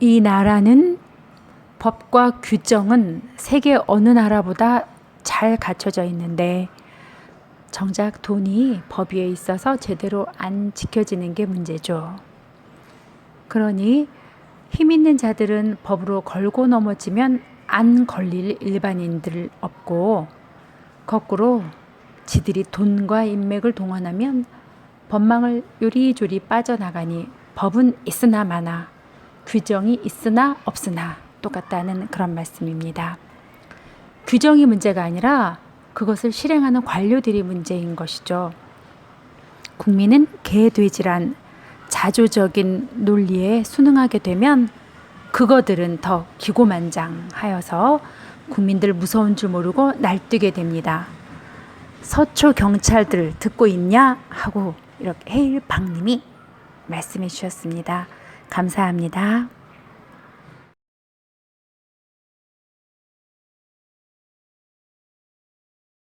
이 나라는 법과 규정은 세계 어느 나라보다 잘 갖춰져 있는데 정작 돈이 법 위에 있어서 제대로 안 지켜지는 게 문제죠. 그러니 힘 있는 자들은 법으로 걸고 넘어지면 안 걸릴 일반인들 없고 거꾸로 지들이 돈과 인맥을 동원하면 법망을 요리조리 빠져나가니 법은 있으나 마나 규정이 있으나 없으나 똑같다는 그런 말씀입니다. 규정이 문제가 아니라 그것을 실행하는 관료들이 문제인 것이죠. 국민은 개돼지란 자조적인 논리에 순응하게 되면 그거들은 더 기고만장하여서 국민들 무서운 줄 모르고 날뛰게 됩니다. 서초 경찰들 듣고 있냐 하고 이렇게 해일방님이 말씀해 주셨습니다. 감사합니다.